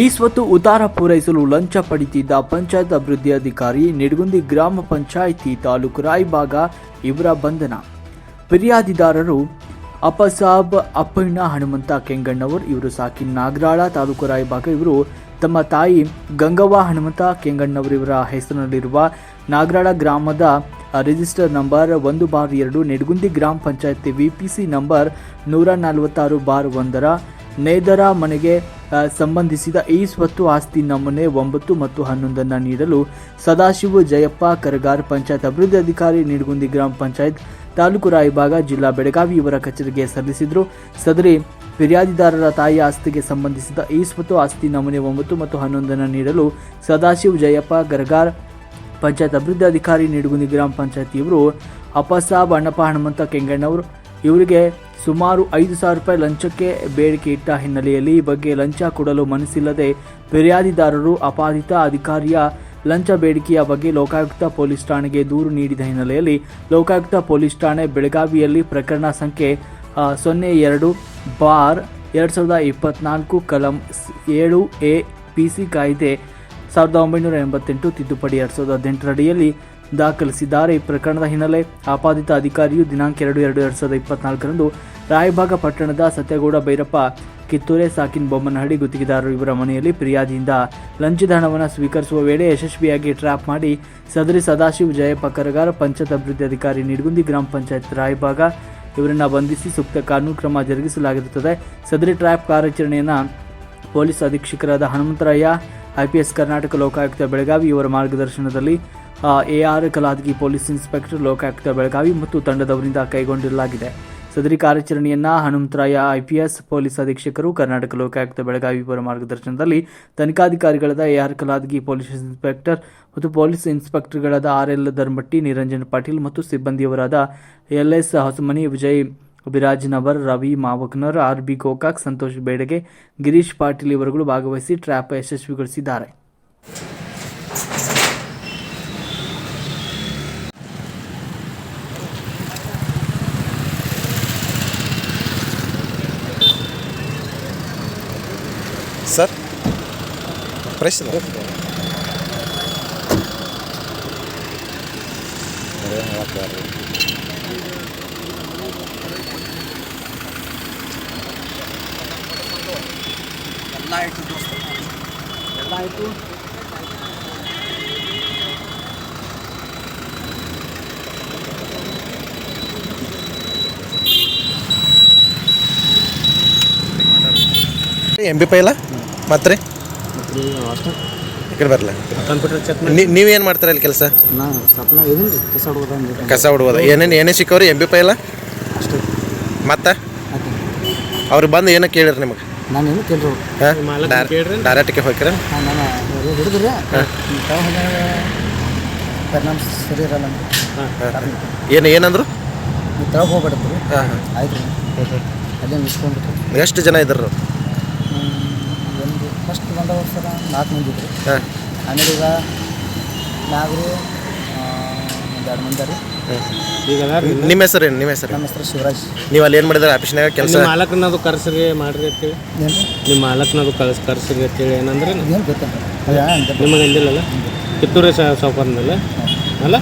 ಈ ಸ್ವತ್ತು ಉದಾರ ಪೂರೈಸಲು ಲಂಚ ಪಡಿತಿದ್ದ ಪಂಚಾಯತ್ ಅಭಿವೃದ್ಧಿ ಅಧಿಕಾರಿ ನಿಡಗುಂದಿ ಗ್ರಾಮ ಪಂಚಾಯಿತಿ ತಾಲೂಕು ರಾಯಬಾಗ ಇವರ ಬಂಧನ. ಫಿರ್ಯಾದಿದಾರರು ಅಪಸಾಬ್ ಅಪ್ಪಣ್ಣ ಹನುಮಂತ ಕೆಂಗಣ್ಣವರ್, ಇವರು ಸಾಕಿ ನಾಗರಾಳ ತಾಲೂಕು ರಾಯಬಾಗ ಇವರು ತಮ್ಮ ತಾಯಿ ಗಂಗವ್ವ ಹನುಮಂತ ಕೆಂಗಣ್ಣವರ್ ಇವರ ಹೆಸರಿನಲ್ಲಿರುವ ನಾಗರಾಳ ಗ್ರಾಮದ ರಿಜಿಸ್ಟರ್ ನಂಬರ್ ಒಂದು ಬಾರ್ ಎರಡು, ನಿಡಗುಂದಿ ಗ್ರಾಮ ಪಂಚಾಯತಿ ವಿಪಿಸಿ ನಂಬರ್ ನೂರ ನಲವತ್ತಾರು ಬಾರ್ ಒಂದರ ನೇದರ ಮನೆಗೆ ಸಂಬಂಧಿಸಿದ ಈ ಸ್ವತ್ತು ಆಸ್ತಿ ನಮೂನೆ ಒಂಬತ್ತು ಮತ್ತು ಹನ್ನೊಂದನ್ನು ನೀಡಲು ಸದಾಶಿವ ಜಯಪ್ಪ ಕರಗಾರ್ ಪಂಚಾಯತ್ ಅಭಿವೃದ್ಧಿ ಅಧಿಕಾರಿ ನಿಡಗುಂದಿ ಗ್ರಾಮ ಪಂಚಾಯತ್ ತಾಲೂಕು ರಾಯಭಾಗ ಜಿಲ್ಲಾ ಬೆಳಗಾವಿ ಇವರ ಕಚೇರಿಗೆ ಸಲ್ಲಿಸಿದರು. ಸದರಿ ಫಿರ್ಯಾದಿದಾರರ ತಾಯಿ ಆಸ್ತಿಗೆ ಸಂಬಂಧಿಸಿದ ಈ ಸ್ವತ್ತು ಆಸ್ತಿ ನಮೂನೆ ಒಂಬತ್ತು ಮತ್ತು ಹನ್ನೊಂದನ್ನು ನೀಡಲು ಸದಾಶಿವ ಜಯಪ್ಪ ಗರಗಾರ್ ಪಂಚಾಯತ್ ಅಭಿವೃದ್ಧಿ ಅಧಿಕಾರಿ ನಿಡಗುಂದಿ ಗ್ರಾಮ ಪಂಚಾಯತ್ ಇವರು ಅಪ್ಪಸಾಬ್ ಅಣ್ಣಪ್ಪ ಹನುಮಂತ ಕೆಂಗಣ್ಣವರು, ಇವರಿಗೆ ಸುಮಾರು ಐದು ಸಾವಿರ ರೂಪಾಯಿ ಲಂಚಕ್ಕೆ ಬೇಡಿಕೆ ಇಟ್ಟ ಹಿನ್ನೆಲೆಯಲ್ಲಿ ಈ ಬಗ್ಗೆ ಲಂಚ ಕೊಡಲು ಮನಸ್ಸಿಲ್ಲದೆ ಫಿರ್ಯಾದಿದಾರರು ಅಪಾದಿತ ಅಧಿಕಾರಿಯ ಲಂಚ ಬೇಡಿಕೆಯ ಬಗ್ಗೆ ಲೋಕಾಯುಕ್ತ ಪೊಲೀಸ್ ಠಾಣೆಗೆ ದೂರು ನೀಡಿದ ಹಿನ್ನೆಲೆಯಲ್ಲಿ ಲೋಕಾಯುಕ್ತ ಪೊಲೀಸ್ ಠಾಣೆ ಬೆಳಗಾವಿಯಲ್ಲಿ ಪ್ರಕರಣ ಸಂಖ್ಯೆ ಸೊನ್ನೆ ಎರಡು ಬಾರ್ ಎರಡು ಸಾವಿರದ ಇಪ್ಪತ್ನಾಲ್ಕು ಕಲಂ ಏಳು ಎ ಪಿ ಸಿ ಕಾಯ್ದೆ, ಸಾವಿರದ ಒಂಬೈನೂರ ಎಂಬತ್ತೆಂಟು ತಿದ್ದುಪಡಿ ಎರಡು ಸಾವಿರದ ಹದಿನೆಂಟರ ಅಡಿಯಲ್ಲಿ ದಾಖಲಿಸಿದ್ದಾರೆ. ಈ ಪ್ರಕರಣದ ಹಿನ್ನೆಲೆ ಆಪಾದಿತ ಅಧಿಕಾರಿಯು ದಿನಾಂಕ ಎರಡು ಎರಡು ಎರಡು ಸಾವಿರದ ಇಪ್ಪತ್ನಾಲ್ಕರಂದು ರಾಯಭಾಗ ಪಟ್ಟಣದ ಸತ್ಯಗೌಡ ಭೈರಪ್ಪ, ಕಿತ್ತೂರೆ ಸಾಕಿನ್ ಬೊಮ್ಮನಹಳ್ಳಿ ಗುತ್ತಿಗೆದಾರರು ಇವರ ಮನೆಯಲ್ಲಿ ಫಿರ್ಯಾದಿಯಿಂದ ಲಂಚದ ಹಣವನ್ನು ಸ್ವೀಕರಿಸುವ ವೇಳೆ ಯಶಸ್ವಿಯಾಗಿ ಟ್ರ್ಯಾಪ್ ಮಾಡಿ ಸದರಿ ಸದಾಶಿವ ಜಯಪ್ಪ ಕರಗಾರ ಪಂಚಾಯತ್ ಅಭಿವೃದ್ಧಿ ಅಧಿಕಾರಿ ನಿಡಗುಂದಿ ಗ್ರಾಮ ಪಂಚಾಯತ್ ರಾಯಭಾಗ ಇವರನ್ನು ಬಂಧಿಸಿ ಸೂಕ್ತ ಕಾನೂನು ಕ್ರಮ ಜರುಗಿಸಲಾಗಿರುತ್ತದೆ. ಸದರಿ ಟ್ರ್ಯಾಪ್ ಕಾರ್ಯಾಚರಣೆಯನ್ನು ಪೊಲೀಸ್ ಅಧೀಕ್ಷಕರಾದ ಹನುಮಂತರಾಯ ಐಪಿಎಸ್ ಕರ್ನಾಟಕ ಲೋಕಾಯುಕ್ತ ಬೆಳಗಾವಿ ಇವರ ಮಾರ್ಗದರ್ಶನದಲ್ಲಿ A R Kaladagi police inspector Lokayukta Belagavi ಮತ್ತು ತಂಡದವರಿಂದ ಕೈಗೊಂಡಿರಲಾಗಿದೆ. ಸದರಿ ಕಾರ್ಯಾಚರಣೆಯನ್ನ ಹನುಮಂತರಾಯ ಐಪಿಎಸ್ ಪೊಲೀಸ್ ಅಧೀಕ್ಷಕರು ಕರ್ನಾಟಕ ಲೋಕಾಯುಕ್ತ ಬೆಳಗಾವಿ ಇವರ ಮಾರ್ಗದರ್ಶನದಲ್ಲಿ ತನಿಖಾಧಿಕಾರಿಗಳಾದ A R Kaladagi police inspector ಮತ್ತು ಪೊಲೀಸ್ ಇನ್ಸ್ಪೆಕ್ಟರ್ಗಳಾದ ಆರ್ ಎಲ್ ಧರ್ಮಟ್ಟಿ, ನಿರಂಜನ್ ಪಾಟೀಲ್ ಮತ್ತು ಸಿಬ್ಬಂದಿಯವರಾದ L S Hosamani, Vijay Viraj Navar Ravi Mavaknar, R B Gokak, Santosh Bedage, Girish Patil ಇವರುಗಳು ಭಾಗವಹಿಸಿ ಟ್ರ್ಯಾಪ್ ಯಶಸ್ವಿಗೊಳಿಸಿದ್ದಾರೆ. ಸರ್ ಫ್ರೆಶ್ ಎಂ ಬಿ ಪೈಲ ಮತ್ತೆ ರೀ? ಈ ಕಡೆ ಬರಲ್ಲ ಕಂಪ್ಯೂಟರ್ ಚೆಕ್ ನೀವೇನು ಮಾಡ್ತೀರ ಇಲ್ಲಿ ಕೆಲಸ? ನಾ ಸಪ್ಲ ಇದೀನಿ ರೀ ಕಸ ಹೊಡ್ಬೋದ ಏನೇನು ಏನೇ ಸಿಕ್ಕವ್ರಿ ಎಂ ಬಿ ಪೈಲ ಅಷ್ಟೇ. ಮತ್ತೆ? ಆಯ್ತು. ಅವ್ರಿಗೆ ಬಂದು ಏನೋ ಕೇಳಿರಿ ನಿಮಗೆ. ನಾನು ಏನು ಕೇಳ್ರಿ? ಹಾಂ? ಡೈರೆಕ್ಟ್ಗೆ ಹೋಗ್ತೀರ? ಹಾಂ ನಾನು ಹಿಡಿದ್ರಿ? ಪರಿಣಾಮ ಸರಿ ಇರಲ್ಲ ಏನು ಏನಂದ್ರು? ನೀವು ತೆಳಗೆ ಹೋಗ್ಬೇಡ್ರಿ ಹಾಂ ಹಾಂ. ಆಯ್ತು ರೀ ಅಲ್ಲೇ ಎಷ್ಟು ಜನ ಇದ್ರು ಒಂದು ಫಸ್ಟ್ ಬಂದವರು ಸರ ನಾಲ್ಕು ಮಂದಿ ಇದ್ರು. ಹಾಂ. ಆಮೇಲೆ ಈಗ ನಾಲ್ಕು ಎರಡು ಮಂದಿ ರೀ ಈಗ ಅದಾರ ನಿಮ್ಮ ಹೆಸರು ಏನು? ನಿಮ್ಮ ಹೆಸರು ನಮ್ಮ ಹೆಸರು ಶಿವರಾಜ್. ನೀವು ಅಲ್ಲಿ ಏನು ಮಾಡಿದ್ರೆ? ಆಫೀಸ್ನಾಗ ಕೆಲಸ? ನಿಮ್ಮ ಮಾಲಕನದು ಕರ್ಸ್ರಿ ಮಾಡ್ರಿ ಅಂತೇಳಿ. ನಿಮ್ಮ ಮಾಲಕನದು ಕಳ್ಸ್ ಕರ್ಸ್ರಿ ಅಂತೇಳಿ ಏನಂದ್ರೆ ಏನು ಗೊತ್ತಿಲ್ಲ ನಿಮಗೆ ಅಂದಿಲ್ಲಲ್ಲ? ಕಿತ್ತೂರು ಸಾಫರ್ನಲ್ಲ ಅಲ್ಲ?